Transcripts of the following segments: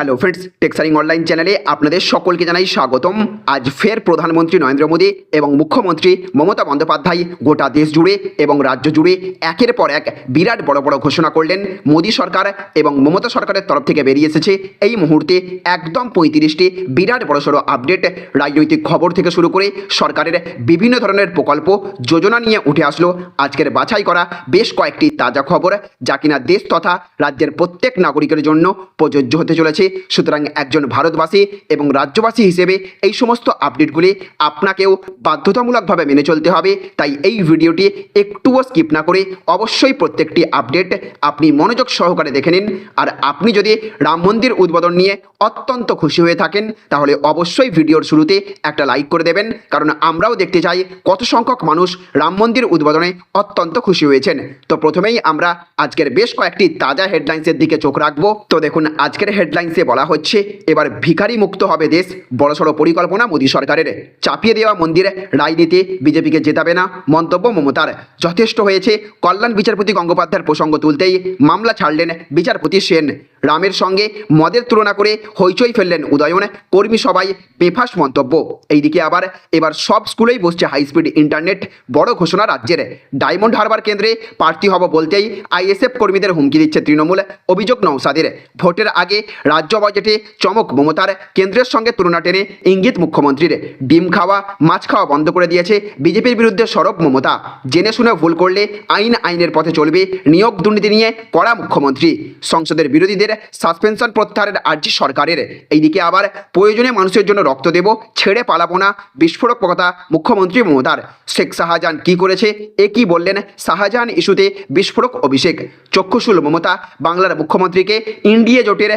Hello friends টেক্সারিং online চ্যানেলে আপনাদের সকলকে জানাই স্বাগতম। আজ ফের প্রধানমন্ত্রী নরেন্দ্র মোদী এবং মুখ্যমন্ত্রী মমতা বন্দ্যোপাধ্যায় গোটা দেশ জুড়ে এবং রাজ্য জুড়ে একের পর এক বিরাট বড় বড় ঘোষণা করলেন মোদী সরকার এবং মমতা সরকারের তরফ থেকে বেরিয়ে এসেছে। এই মুহূর্তে একদম পঁয়ত্রিশটি বিরাট বড়সড় আপডেট রাজনৈতিক খবর থেকে শুরু করে সরকারের বিভিন্ন ধরনের প্রকল্প যোজনা নিয়ে উঠে আসলো। আজকের বাছাই করা বেশ কয়েকটি তাজা খবর যা কিনা দেশ তথা রাজ্যের প্রত্যেক নাগরিকের জন্য প্রযোজ্য হতে চলেছে। সুতরাং একজন ভারতবাসী এবং রাজ্যবাসী হিসেবে এই সমস্ত আপডেটগুলি আপনাকেও বাধ্যতামূলকভাবে মেনে চলতে হবে। তাই এই ভিডিওটি একটুও স্কিপ না করে অবশ্যই প্রত্যেকটি আপডেট আপনি মনোযোগ সহকারে দেখে নিন। আর আপনি যদি রাম মন্দির উদ্বোধন নিয়ে অত্যন্ত খুশি হয়ে থাকেন, তাহলে অবশ্যই ভিডিওর শুরুতে একটা লাইক করে দেবেন। কারণ আমরাও দেখতে চাই কত সংখ্যক মানুষ রাম মন্দির উদ্বোধনে অত্যন্ত খুশি হয়েছেন। তো প্রথমেই আমরা আজকের বেশ কয়েকটি তাজা হেডলাইন্সের দিকে চোখ রাখব। তো দেখুন, আজকের হেডলাইন্সে বলা হচ্ছে, এবার ভিখারি মুক্ত হবে দেশ। বড়সড় পরিকল্পনা মোদী সরকারের। চাপিয়ে দেওয়া মন্দির রাজনীতি বিজেপিকে জেতাবে না মন্তব্য মমতার। যথেষ্ট হয়েছে, কল্যাণ বিচারপতি গঙ্গোপাধ্যায়ের প্রসঙ্গ তুলতেই মামলা ছাড়লেন বিচারপতি সেন। রামের সঙ্গে মদের তুলনা করে হইচই ফেললেন উদয়ন। কর্মী সবাই বেফাস মন্তব্য। এইদিকে আবার, এবার সব স্কুলেই বসছে হাই স্পিড ইন্টারনেট। বড় ঘোষণা রাজ্যের। ডায়মন্ড হারবার কেন্দ্রে প্রার্থী হব বলতেই আইএসএফ কর্মীদের হুমকি দিচ্ছে তৃণমূল। অভিযোগ নৌসাদের ভোটের আগে রাজ্য বাজেটে চমক মমতার কেন্দ্রের সঙ্গে তুলনা টেনে ইঙ্গিত মুখ্যমন্ত্রীর। ডিম খাওয়া, মাছ খাওয়া বন্ধ করে দিয়েছে বিজেপির বিরুদ্ধে সরব মমতা। জেনে শুনে ভুল করলে আইন আইনের পথে চলবে নিয়োগ দুর্নীতি নিয়ে কড়া মুখ্যমন্ত্রী। সংসদের বিরোধীদের সাসপেনশন প্রত্যাহারের আর্জি সরকারের। এইদিকে আবার প্রয়োজনে মানুষের জন্য রক্ত দেব, ছেড়ে পালাবো না বিস্ফোরক কথা মুখ্যমন্ত্রী মমতার। শেখ শাহজাহান কি করেছে, এ কি বললেন, শাহজাহান ইস্যুতে বিস্ফোরক অভিষেক। চক্ষুশুল মমতা, বাংলার মুখ্যমন্ত্রীকে ইন্ডিয়া জোটের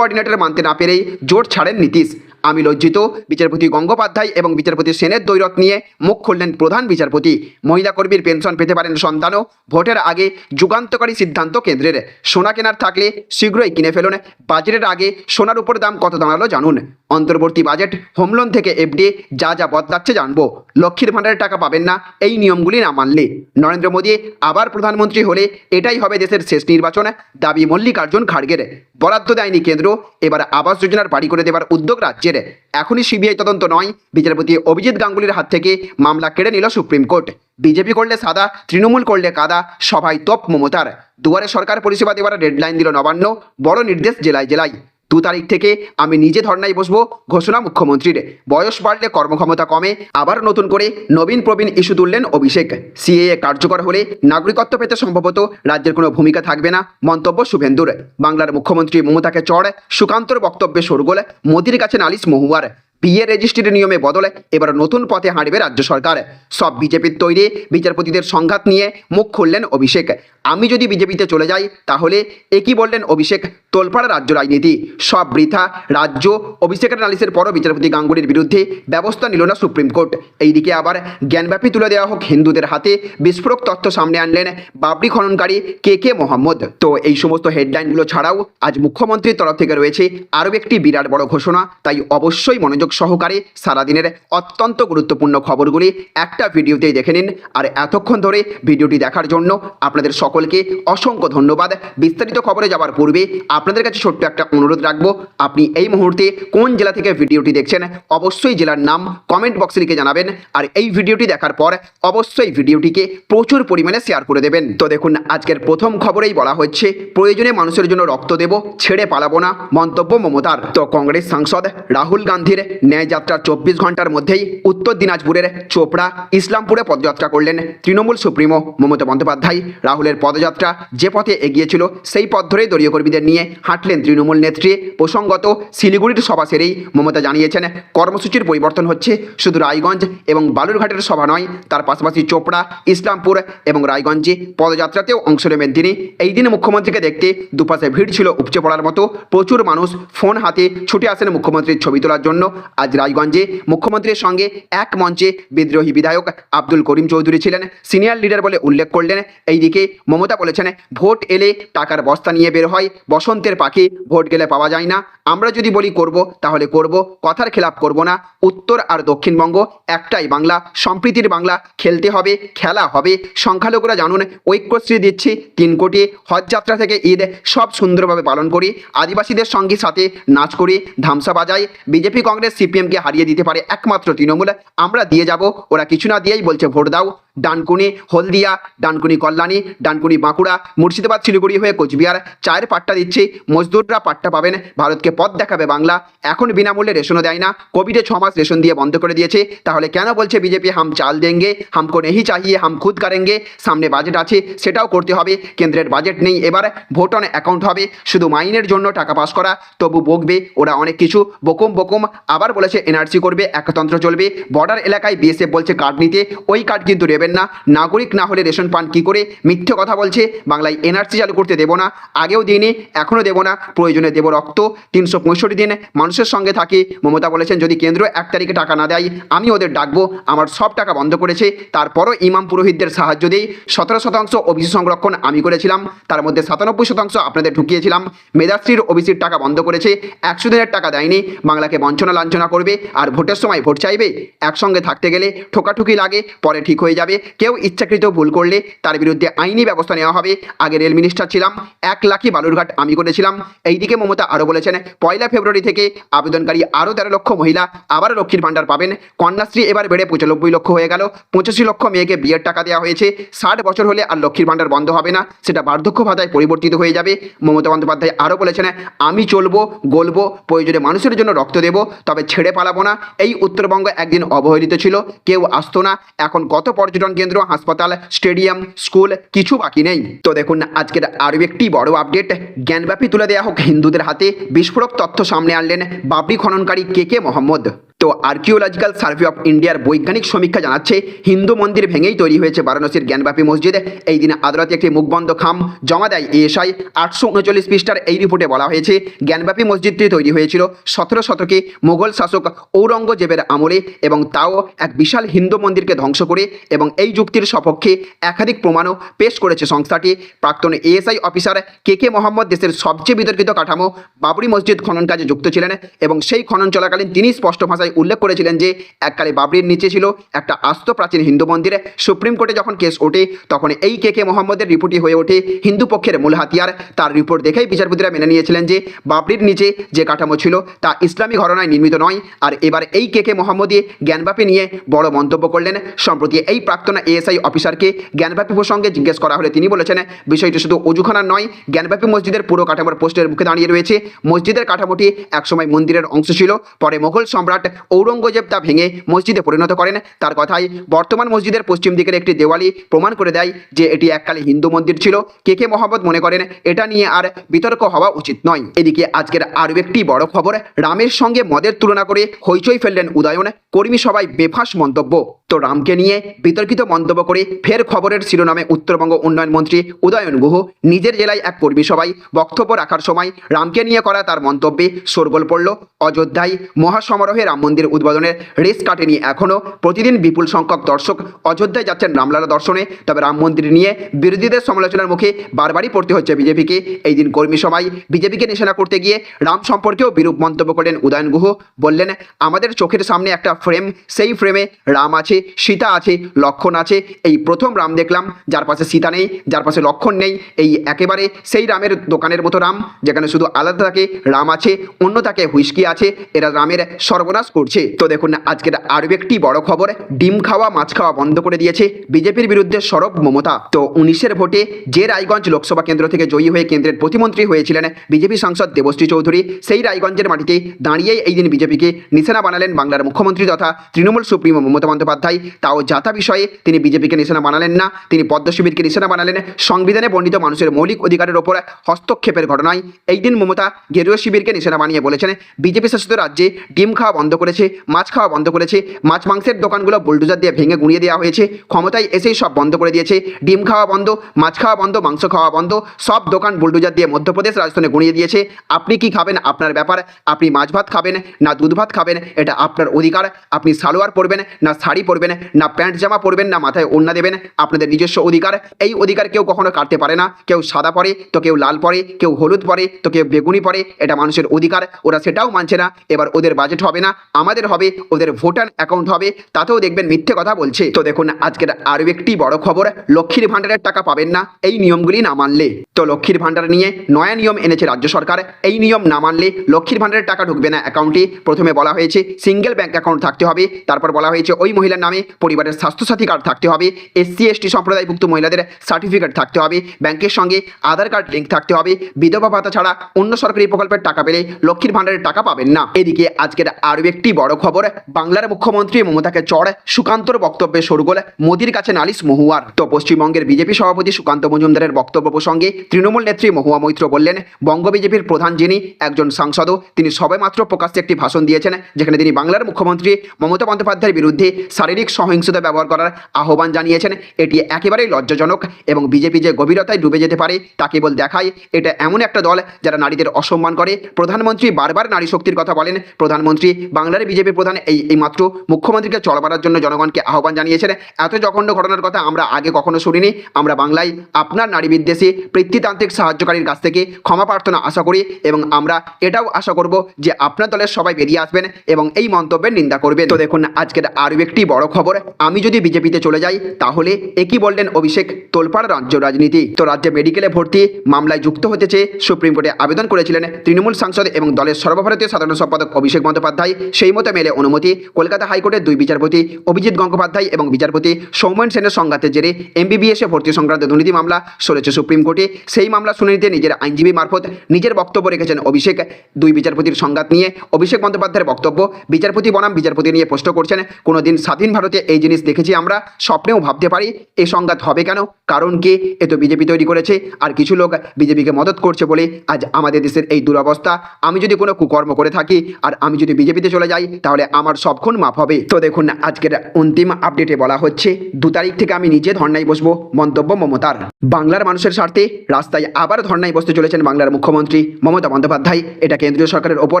কোঅর্ডিনেটর মানতে না পেরেই জোট ছাড়েন নীতিশ। আমি লজ্জিত। বিচারপতি গঙ্গোপাধ্যায় এবং বিচারপতি সেনের দৈরত নিয়ে মুখ খুললেন প্রধান বিচারপতি। মহিলা কর্মীর পেনশন পেতে পারেন সন্তানও। ভোটের আগে যুগান্তকারী সিদ্ধান্ত কেন্দ্রের সোনা কেনার থাকলে শীঘ্রই কিনে ফেলুন। বাজেটের আগে সোনার উপর দাম কত দাঁড়াল জানুন। অন্তর্বর্তী বাজেট, হোম লোন থেকে এফডি যা যা বদলাচ্ছে জানব। লক্ষ্মীর ভাণ্ডারের টাকা পাবেন না, এই নিয়মগুলি না মানলে। নরেন্দ্র মোদী আবার প্রধানমন্ত্রী হলে এটাই হবে দেশের শেষ নির্বাচন, দাবি মল্লিকার্জুন খাড়গের। বরাদ্দ দেয়নি কেন্দ্র, এবার আবাস যোজনার বাড়ি করে দেওয়ার উদ্যোগ রাজ্যের। এখনই সিবিআই তদন্ত নয়। বিচারপতি অভিজিৎ গাঙ্গুলির হাত থেকে মামলা কেড়ে নিল সুপ্রিম কোর্ট। বিজেপি করলে সাদা, তৃণমূল করলে কাদা, সভায় তপ মমতার। দুয়ারে সরকার পরিষেবা দেওয়ার ডেডলাইন দিল নবান্ন, বড় নির্দেশ জেলায় জেলায়। দু তারিখ থেকে আমি নিজে ধর্নায় বসব, ঘোষণা মুখ্যমন্ত্রীর। বয়স বাড়লে কর্মক্ষমতা কমে, আবার নতুন করে নবীন প্রবীণ ইস্যু তুললেন অভিষেক। সিএএ কার্যকর হলে নাগরিকত্ব পেতে সম্ভবত রাজ্যের কোনো ভূমিকা থাকবে না, মন্তব্য শুভেন্দুর। বাংলার মুখ্যমন্ত্রী মমতাকে চড়, সুকান্তর বক্তব্যে সরগোল মোদির কাছে নালিশ মহুয়ার। বিয়ে রেজিস্ট্রির নিয়মে বদলে এবার নতুন পথে হাঁটবে রাজ্য সরকার। সব বিজেপির তৈরি, বিচারপতিদের সংঘাত নিয়ে মুখ খুললেন অভিষেক। আমি যদি বিজেপিতে চলে যাই, তাহলে একই বললেন অভিষেক? তোলপাড়া রাজ্য রাজনীতি। সব বৃথা, রাজ্য অভিষেকের নালিশের পরও বিচারপতি গাঙ্গুলির বিরুদ্ধে ব্যবস্থা নিল না সুপ্রিম কোর্ট। এইদিকে আবার জ্ঞানব্যাপী তুলে দেওয়া হোক হিন্দুদের হাতে, বিস্ফোরক তথ্য সামনে আনলেন বাবরি খননকারী কে কে মোহাম্মদ। তো এই সমস্ত হেডলাইনগুলো ছাড়াও আজ মুখ্যমন্ত্রীর তরফ থেকে রয়েছে আরও একটি বিরাট বড় ঘোষণা, তাই অবশ্যই মনোযোগ সহকারে সারাদিনের অত্যন্ত গুরুত্বপূর্ণ খবরগুলি একটা ভিডিওতেই দেখে নিন। আর এতক্ষণ ধরে ভিডিওটি দেখার জন্য আপনাদের সকলকে অসংখ্য ধন্যবাদ। বিস্তারিত খবরে যাওয়ার পূর্বে আপনাদের কাছে ছোট্ট একটা অনুরোধ রাখব। আপনি এই মুহূর্তে কোন জেলা থেকে ভিডিওটি দেখছেন অবশ্যই জেলার নাম কমেন্ট বক্সে লিখে জানাবেন। আর এই ভিডিওটি দেখার পর অবশ্যই ভিডিওটিকে প্রচুর পরিমাণে শেয়ার করে দেবেন। তো দেখুন, আজকের প্রথম খবরেই বলা হচ্ছে, প্রয়োজনে মানুষের জন্য রক্ত দেব, ছেড়ে পালাবো না, মন্তব্য মমতার। তো কংগ্রেস সাংসদ রাহুল গান্ধীর ন্যায়যাত্রার চব্বিশ ঘণ্টার মধ্যেই উত্তর দিনাজপুরের চোপড়া ইসলামপুরে পদযাত্রা করলেন তৃণমূল সুপ্রিমো মমতা বন্দ্যোপাধ্যায়। রাহুলের পদযাত্রা যে পথে এগিয়েছিল সেই পথ ধরেই দলীয় কর্মীদের নিয়ে হাঁটলেন তৃণমূল নেত্রী। প্রসঙ্গত শিলিগুড়ির সভা সেরেই মমতা জানিয়েছেন, কর্মসূচির পরিবর্তন হচ্ছে শুধু রায়গঞ্জ এবং বালুরঘাটের সভা নয়, তার পাশাপাশি চোপড়া, ইসলামপুর এবং রায়গঞ্জে পদযাত্রাতেও অংশ নেবেন তিনি। এই দিন মুখ্যমন্ত্রীকে দেখতে দুপাশে ভিড় ছিল উপচে পড়ার মতো। প্রচুর মানুষ ফোন হাতে ছুটে আসেন মুখ্যমন্ত্রীর ছবি তোলার জন্য। আজ রায়গঞ্জে মুখ্যমন্ত্রীর সঙ্গে এক মঞ্চে বিদ্রোহী বিধায়ক আব্দুল করিম চৌধুরী ছিলেন। সিনিয়র লিডার বলে উল্লেখ করলেন। এইদিকে মমতা বলেছেন, ভোট এলে টাকার বস্তা নিয়ে বের হয়, বসন্তের পাখি, ভোট গেলে পাওয়া যায় না। আমরা যদি বলি করব, তাহলে করব, কথার খেলাপ করব না। উত্তর আর দক্ষিণবঙ্গ একটাই বাংলা, সম্প্রীতির বাংলা, খেলতে হবে, খেলা হবে। সংখ্যালঘুরা জানুন, ঐক্যশ্রী দিচ্ছি তিন কোটি। হজযাত্রা থেকে ঈদ, সব সুন্দরভাবে পালন করি। আদিবাসীদের সঙ্গে সাথে নাচ করি, ধামসা বাজাই। বিজেপি, কংগ্রেস সিপিএমকে হারিয়ে দিতে পারে একমাত্র তৃণমূল। আমরা দিয়ে যাব, ওরা কিছু না দিয়েই বলছে, ভোট দাও। ডানকুনি হলদিয়া, ডানকুনি কল্যাণী, ডানকুনি বাঁকুড়া, মুর্শিদাবাদ, শিলিগুড়ি হয়ে কোচবিহার। চায়ের পাট্টা দিচ্ছে, মজদুররা পাট্টা পাবেন, ভারতকে পথ দেখাবে বাংলা। এখন বিনামূল্যে রেশনও দেয় না, কোভিডে ছ মাস রেশন দিয়ে বন্ধ করে দিয়েছে। তাহলে কেন বলছে বিজেপি, হাম চাল দেঙ্গে, হামকো নেহি চাহিয়ে, হাম খুদ করেঙ্গে? সামনে বাজেট আছে, সেটাও করতে হবে, কেন্দ্রের বাজেট নেই, এবার ভোট অন অ্যাকাউন্ট হবে। শুধু মাইনের জন্য টাকা পাস করা, তবু বকবে, ওরা অনেক কিছু, বকুম বকুম, আবার বলেছে এনআরসি করবে, একতন্ত্র চলবে। বর্ডার এলাকায় বিএসএফ বলছে কার্ড নিতে, ওই কার্ড কিন্তু দেবেন না। নাগরিক না হলে রেশন পান কি করে? মিথ্যে কথা বলছে। বাংলায় এনআরসি চালু করতে দেবো না। আগেও দিইনি, এখনও দেবো না। প্রয়োজনে দেবো রক্ত। তিনশো পঁয়ষট্টি দিন মানুষের সঙ্গে থাকি। মমতা বলেছেন, যদি কেন্দ্র এক তারিখে টাকা না দেয়, আমি ওদের ডাকবো। আমার সব টাকা বন্ধ করেছে। তারপরও ইমাম পুরোহিতদের সাহায্য দিই। সতেরো শতাংশ ওবিসি সংরক্ষণ আমি করেছিলাম। তার মধ্যে সাতানব্বই শতাংশ আপনাদের ঢুকিয়েছিলাম মেধাশ্রীর ওবিসির টাকা বন্ধ করেছে। একশো দিনের টাকা দেয়নি। বাংলাকে বঞ্চনা লাঞ্ছনা করবে। আর ভোটের সময় ভোট চাইবে? একসঙ্গে থাকতে গেলে ঠোকাঠুকি লাগে। পরে ঠিক হয়ে যাবে। কেউ ইচ্ছাকৃত ভুল করলে তার বিরুদ্ধে আইনি ব্যবস্থা নেওয়া হবে। আগে রেল মিনিস্টার ছিলাম, এক লাখই বালুরঘাট আমি করেছিলাম। এইদিকে মমতা আরও বলেছেন, পয়লা ফেব্রুয়ারি থেকে আবেদনকারী আরও তেরো লক্ষ মহিলা আবার লক্ষ্মীর ভাণ্ডার পাবেন। কন্যাশ্রী এবার বেড়ে পঁচানব্বই লক্ষ হয়ে গেল। পঁচাশি লক্ষ মেয়েকে বিয়ের টাকা দেওয়া হয়েছে। ষাট বছর হলে আর লক্ষ্মীর ভাণ্ডার বন্ধ হবে না, সেটা বার্ধক্য ভাতায় পরিবর্তিত হয়ে যাবে। মমতা বন্দ্যোপাধ্যায় আরও বলেছেন, আমি চলবো, গলবো, প্রয়োজনে মানুষের জন্য রক্ত দেব, তবে ছেড়ে পালাবো না। এই উত্তরবঙ্গ একদিন অবহেলিত ছিল, কেউ আসতো না। এখন কত পর্যটন কেন্দ্র, হাসপাতাল, স্টেডিয়াম, স্কুল, কিছু বাকি নেই। তো দেখুন, আজকের আরও একটি বড় আপডেট। জ্ঞানব্যাপী তুলে দেওয়া হোক হিন্দুদের হাতে। বিস্ফোরক তথ্য সামনে আনলেন বাবরি খননকারী কে কে মোহাম্মদ। তো আর্কিওলজিক্যাল সার্ভে অফ ইন্ডিয়ার বৈজ্ঞানিক সমীক্ষা জানাচ্ছে, হিন্দু মন্দির ভেঙেই তৈরি হয়েছে বারাণসীর জ্ঞানব্যাপী মসজিদ। এই দিনে আদালতে একটি মুখবন্ধ খাম জমা দেয় এএসআই। আটশো উনচল্লিশ পৃষ্ঠার এই রিপোর্টে বলা হয়েছে, জ্ঞানব্যাপী মসজিদটি তৈরি হয়েছিল সতেরো শতকে মোগল শাসক ঔরঙ্গজেবের আমলে এবং তাও এক বিশাল হিন্দু মন্দিরকে ধ্বংস করে এবং এই যুক্তির সপক্ষে একাধিক প্রমাণও পেশ করেছে সংস্থাটি। প্রাক্তন ASI officer K K Mohammad দেশের সবচেয়ে বিতর্কিত কাঠামো বাবরি মসজিদ খনন কাজে যুক্ত ছিলেন এবং সেই খনন চলাকালীন তিনি স্পষ্ট ভাষায় উল্লেখ করেছিলেন যে, এককালে বাবরির নিচে ছিল একটা আস্ত প্রাচীন হিন্দু মন্দিরে। সুপ্রিম কোর্টে যখন কেস ওঠে, তখন এই কে কে মোহাম্মদের রিপোর্টই হয়ে ওঠে হিন্দু পক্ষের মূল হাতিয়ার। তার রিপোর্ট দেখেই বিচারপতিরা মেনে নিয়েছিলেন যে, বাবরির নিচে যে কাঠামো ছিল, তা ইসলামী ঘটনায় নির্মিত নয়। আর এবার এই কে কে মোহাম্মদী জ্ঞানব্যাপী নিয়ে বড় মন্তব্য করলেন। সম্প্রতি এই প্রাক্তন এএসআই অফিসারকে জ্ঞানব্যাপী প্রসঙ্গে জিজ্ঞেস করা হলে তিনি বলেছেন, বিষয়টি শুধু অজুখানার নয়, জ্ঞানব্যাপী মসজিদের পুরো কাঠামোর পোস্টের মুখে দাঁড়িয়ে রয়েছে। মসজিদের কাঠামোটি একসময় মন্দিরের অংশ ছিল, পরে মোগল সম্রাট ঔরঙ্গজেব তা ভেঙে মসজিদে পরিণত করেন। তার কথাই বর্তমান মসজিদের পশ্চিম দিকের একটি দেওয়ালি প্রমাণ করে দেয় যে এটি এককালে হিন্দু মন্দির ছিল। কে কে মোহাম্মদ মনে করেন, এটা নিয়ে আর বিতর্ক হওয়া উচিত নয়। এদিকে আজকের আরও একটি বড় খবর, রামের সঙ্গে মদের তুলনা করে হইচই ফেললেন উদয়ন। কর্মী সবাই বেফাস মন্তব্য। তো রামকে নিয়ে বিতর্কিত মন্তব্য করে ফের খবরের শিরোনামে উত্তরবঙ্গ উন্নয়ন মন্ত্রী উদয়ন গুহ নিজের জেলায় এক কর্মী সভায় বক্তব্য রাখার সময় রামকে নিয়ে করা তার মন্তব্যে শোরগোল পড়ল। অযোধ্যায় মহাসমারোহে রাম মন্দির উদ্বোধনের রেস কাটেনি। এখনও প্রতিদিন বিপুল সংখ্যক দর্শক অযোধ্যায় যাচ্ছেন রামলালা দর্শনে। তবে রাম মন্দির নিয়ে বিরোধীদের সমালোচনার মুখে বারবারই পড়তে হচ্ছে বিজেপিকে। এই দিন কর্মী সভায় বিজেপিকে নিশানা করতে গিয়ে রাম সম্পর্কেও বিরূপ মন্তব্য করলেন উদয়ন গুহ। বললেন, আমাদের চোখের সামনে একটা ফ্রেম, সেই ফ্রেমে রাম আছে, সীতা আছে, লক্ষণ আছে। এই প্রথম রাম দেখলাম, যার পাশে সীতা নেই, যার পাশে লক্ষণ নেই। এই একেবারে সেই রামের দোকানের মতো রাম, যেখানে শুধু আলাদা থাকে, রাম আছে, অন্য তাকে হুইস্কি আছে। এরা রামের সর্বনাশ করছে। তো দেখুন, আজকের আরও একটি বড় খবর, ডিম খাওয়া, মাছ খাওয়া বন্ধ করে দিয়েছে বিজেপির বিরুদ্ধে সরব মমতা। তো উনিশের ভোটে যে রায়গঞ্জ লোকসভা কেন্দ্র থেকে জয়ী হয়ে কেন্দ্রের প্রতিমন্ত্রী হয়েছিলেন বিজেপি সাংসদ দেবশ্রী চৌধুরী, সেই রায়গঞ্জের মাটিতে দাঁড়িয়েই এই দিন বিজেপিকে নিশানা বানালেন বাংলার মুখ্যমন্ত্রী তথা তৃণমূল সুপ্রিমো মমতা বন্দ্যোপাধ্যায়। তাও যাতা বিষয়ে তিনি বিজেপিকে নিশানা বানালেন না, তিনি পদ্ম শিবিরকে নিশানা বানালেন। সংবিধানে বর্ণিত মানুষের মৌলিক অধিকারের ওপর হস্তক্ষেপের ঘটনায় এই দিন মমতা গেরুয়া শিবিরকে নিশানা বানিয়ে বলেছেন বিজেপি শাসিত রাজ্যে ডিম খাওয়া বন্ধ করেছে, মাছ খাওয়া বন্ধ করেছে, মাছ মাংসের দোকানগুলো বুলডোজার দিয়ে ভেঙে গুঁড়িয়ে দেওয়া হয়েছে, ক্ষমতায় এসেই সব বন্ধ করে দিয়েছে, ডিম খাওয়া বন্ধ, মাছ খাওয়া বন্ধ, মাংস খাওয়া বন্ধ, সব দোকান বুলডোজার দিয়ে মধ্যপ্রদেশ রাজস্থানে গুঁড়িয়ে দিয়েছে। আপনি কি খাবেন? আপনার ব্যাপার। আপনি মাছ ভাত খাবেন না দুধ ভাত খাবেন, এটা আপনার অধিকার। আপনি সালোয়ার পরবেন, না শাড়ি পরবেন, না প্যান্ট জামা পরবেন, না মাথায় ওড়না দেবেন, আপনাদের নিজস্ব অধিকার। এই অধিকার কেউ কখনো কাটতে পারে না। কেউ সাদা পরে, তো কেউ লাল পরে, কেউ হলুদ পরে, তো কেউ বেগুনি পরে, এটা মানুষের অধিকার, ওরা সেটাও মানছে না। এবার ওদের বাজেট হবে না। আমাদের হবে, ওদের ভোটার অ্যাকাউন্ট হবে, তাতেও দেখবেন মিথ্যে কথা বলছে। তো দেখুন, আজকের আরও একটি বড় খবর, লক্ষ্মীর ভাণ্ডারের টাকা পাবেন না, এই নিয়মগুলি না মানলে। তো লক্ষ্মীর ভাণ্ডার নিয়ে নয়া নিয়ম এনেছে রাজ্য সরকার, এই নিয়ম না মানলে লক্ষ্মীর ভাণ্ডারের টাকা ঢুকবে না অ্যাকাউন্টে প্রথমে বলা হয়েছে সিঙ্গেল ব্যাংক অ্যাকাউন্ট থাকতে হবে, তারপর বলা হয়েছে ওই মহিলার নামে পরিবারের স্বাস্থ্যসাথী কার্ড থাকতে হবে এসসি এসটি সম্প্রদায়ভুক্ত মহিলাদের সার্টিফিকেট থাকতে হবে ব্যাংকের সঙ্গে আধার কার্ড লিঙ্ক থাকতে হবে, বিধবা ভাতা ছাড়া অন্য সরকারি প্রকল্পের টাকা পেলে লক্ষ্মীর ভাণ্ডারের টাকা পাবেন না। এদিকে আজকের আরও একটি বড় খবর, বাংলার মুখ্যমন্ত্রী মমতাকে চড় সুকান্তর বক্তব্যে সরগোল মোদির কাছে নালিশ মহুয়ার। তো পশ্চিমবঙ্গের বিজেপি সভাপতি সুকান্ত মজুমদারের বক্তব্য প্রসঙ্গে তৃণমূল নেত্রী মহুয়া মৈত্র বললেন, বঙ্গ বিজেপির প্রধান যিনি, একজন সাংসদও, তিনি সবেমাত্র প্রকাশ্যে একটি ভাষণ দিয়েছেন, যেখানে তিনি বাংলার মুখ্যমন্ত্রী মমতা বন্দ্যোপাধ্যায়ের বিরুদ্ধে শারীরিক সহিংসতা ব্যবহার করার আহ্বান জানিয়েছেন। এটি একেবারেই লজ্জাজনক এবং বিজেপি যে গভীরতায় ডুবে যেতে পারে, তা কেবল দেখায় এটা এমন একটা দল যারা নারীদের অসম্মান করে। প্রধানমন্ত্রী বারবার নারী শক্তির কথা বলেন, প্রধানমন্ত্রী বাংলার বিজেপি প্রধান এই এই মাত্র মুখ্যমন্ত্রীকে চড়বাড়ার জন্য জনগণকে আহ্বান জানিয়েছেন। এত জঘন্য ঘটনার কথা আমরা আগে কখনো শুনিনি। আমরা বাংলায় আপনার নারী বিদ্বেষী পৃথিতান্ত্রিক সাহায্যকারীর কাছ থেকে ক্ষমা প্রার্থনা আশা করি এবং আমরা এটাও আশা করব যে আপনার দলের সবাই বেরিয়ে আসবেন এবং এই মন্তব্যের নিন্দা করবেন। তো দেখুন, আজকের আরও একটি বড় খবর। আমি যদি বিজেপিতে চলে যাই, তাহলে একই বললেন অভিষেক তোলপাড়, রাজ্য রাজনীতি। তো রাজ্যে মেডিকেলে ভর্তি মামলায় যুক্ত হতে চেয়ে সুপ্রিম কোর্টে আবেদন করেছিলেন তৃণমূল সাংসদ এবং দলের সর্বভারতীয় সাধারণ সম্পাদক অভিষেক বন্দ্যোপাধ্যায়। সেই মতো মেলে অনুমতি। কলকাতা হাইকোর্টের দুই বিচারপতি অভিজিৎ গঙ্গোপাধ্যায় এবং বিচারপতি সৌমেন সেনের সংঘাতের জেরে এমবিবিএসে ভর্তি সংক্রান্ত দুর্নীতি মামলা সরেছে সুপ্রিম কোর্টে। সেই মামলা শুনানিতে নিজের আইনজীবী মারফত নিজের বক্তব্য রেখেছেন অভিষেক। দুই বিচারপতির সংঘাত নিয়ে অভিষেক বন্দ্যোপাধ্যায়ের বক্তব্য বিচারপতি বনাম বিচারপতি নিয়ে প্রশ্ন করছেন, কোনোদিন স্বাধীন ভারতে এই জিনিস দেখেছি আমরা? স্বপ্নেও ভাবতে পারি এই সংঘাত হবে কেন? কারণ কে? এ তো বিজেপি তৈরি করেছে। আর কিছু লোক বিজেপিকে মদত করছে বলে আজ আমাদের দেশের এই দুরবস্থা। আমি যদি কোনো কুকর্ম করে থাকি, আর আমি যদি বিজেপিতে চলে যাই তাহলে আমার সবক্ষণ মাফ হবে। তো দেখুন, আজকের অন্তিম আপডেটে বলা হচ্ছে, দু তারিখ থেকে আমি নিজে ধর্নায় বসবো, মন্তব্য মমতার। বাংলার মানুষের স্বার্থে রাস্তায় আবার ধর্নায় বসতে চলেছেন বাংলার মুখ্যমন্ত্রী মমতা বন্দ্যোপাধ্যায়। এটা কেন্দ্রীয় সরকারের ওপর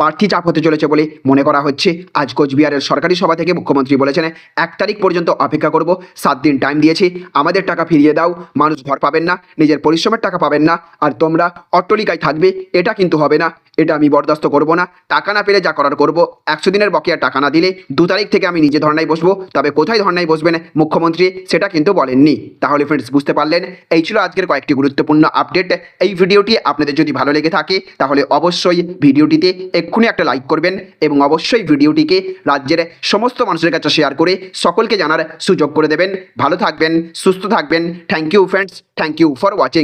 বাড়তি চাপ হতে চলেছে বলে মনে করা হচ্ছে। আজ কোচবিহারের সরকারি সভা থেকে মুখ্যমন্ত্রী বলেছেন, এক তারিখ পর্যন্ত অপেক্ষা করব, সাত দিন টাইম দিয়েছি, আমাদের টাকা ফিরিয়ে দাও, মানুষ ঘর পাবেন না, নিজের পরিশ্রমের টাকা পাবেন না, আর তোমরা অট্টলিকায় থাকবে, এটা কিন্তু হবে না, এটা আমি বরদাস্ত করব না, টাকা না পেলে যা করার করব একশো দিনের বকেয়া টাকা না দিলে দু তারিখ থেকে আমি নিজে ধর্নায় বসবো। তবে কোথায় ধর্নায় বসবেন মুখ্যমন্ত্রী, সেটা কিন্তু বলেননি। তাহলে ফ্রেন্ডস বুঝতে পারলেন? এই ছিল আজকের কয়েকটি গুরুত্বপূর্ণ আপডেট এই ভিডিওটি আপনাদের যদি ভালো লেগে থাকে, তাহলে অবশ্যই ভিডিওটিতে এক্ষুনি একটা লাইক করবেন এবং অবশ্যই ভিডিওটিকে রাজ্যের সমস্ত মানুষের কাছে শেয়ার করে সকলকে জানার সুযোগ করে দেবেন। ভালো থাকবেন, সুস্থ থাকবেন। Thank you friends thank you for watching